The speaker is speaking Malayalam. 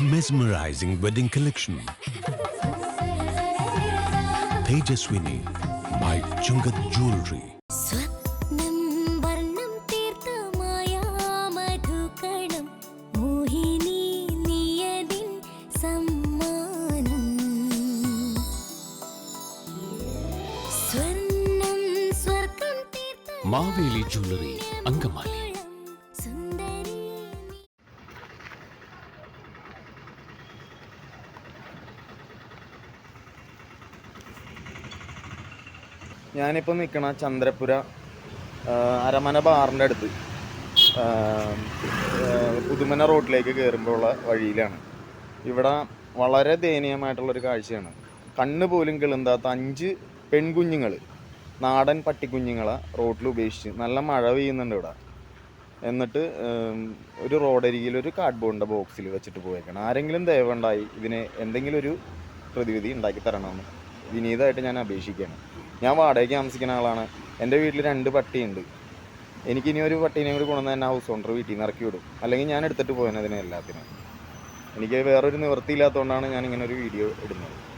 mesmerizing wedding collection. Tejaswini by Chungath തീർത്ത മാവേലി ജ്വല്ലറി അങ്കമാലി. ഞാനിപ്പോൾ നിൽക്കണ ചന്ദ്രപുര അരമന ബാറിന്റെ അടുത്ത്. പുതുമന റോഡിലേക്ക് കയറുമ്പോഴുള്ള വഴിയിലാണ്. ഇവിടെ വളരെ ദയനീയമായിട്ടുള്ളൊരു കാഴ്ചയാണ്. കണ്ണ് പോലും കിളുന്താത്ത അഞ്ച് പെൺകുഞ്ഞുങ്ങൾ നാടൻ പട്ടിക്കുഞ്ഞുങ്ങളെ റോഡിൽ ഉപേക്ഷിച്ച് നല്ല മഴ പെയ്യുന്നുണ്ട് ഇവിടെ. എന്നിട്ട് ഒരു റോഡരികിൽ ഒരു കാർഡ്ബോർഡിന്റെ ബോക്സിൽ വെച്ചിട്ട് പോയേക്കണം. ആരെങ്കിലും ദയവുണ്ടായി ഇതിനെ എന്തെങ്കിലും ഒരു പ്രതിവിധി ഉണ്ടാക്കി തരണമെന്ന് വിനീതമായിട്ട് ഞാൻ അപേക്ഷിക്കുകയാണ്. ഞാൻ വാടകയ്ക്ക് താമസിക്കുന്ന ആളാണ്. എന്റെ വീട്ടിൽ രണ്ട് പട്ടിയുണ്ട്. എനിക്കിനി ഒരു പട്ടീനെ കൂടി കൊണ്ടുവന്ന് തന്നെ ഹൗസ് ഓണർ വീട്ടിൽ നിന്ന് ഇറക്കി വിടും. അല്ലെങ്കിൽ ഞാൻ എടുത്തിട്ട് പോയതിനെ എല്ലാത്തിനും. എനിക്ക് വേറൊരു നിവൃത്തിയില്ലാത്തതുകൊണ്ടാണ് ഞാൻ ഇങ്ങനെ ഒരു വീഡിയോ ഇടുന്നത്.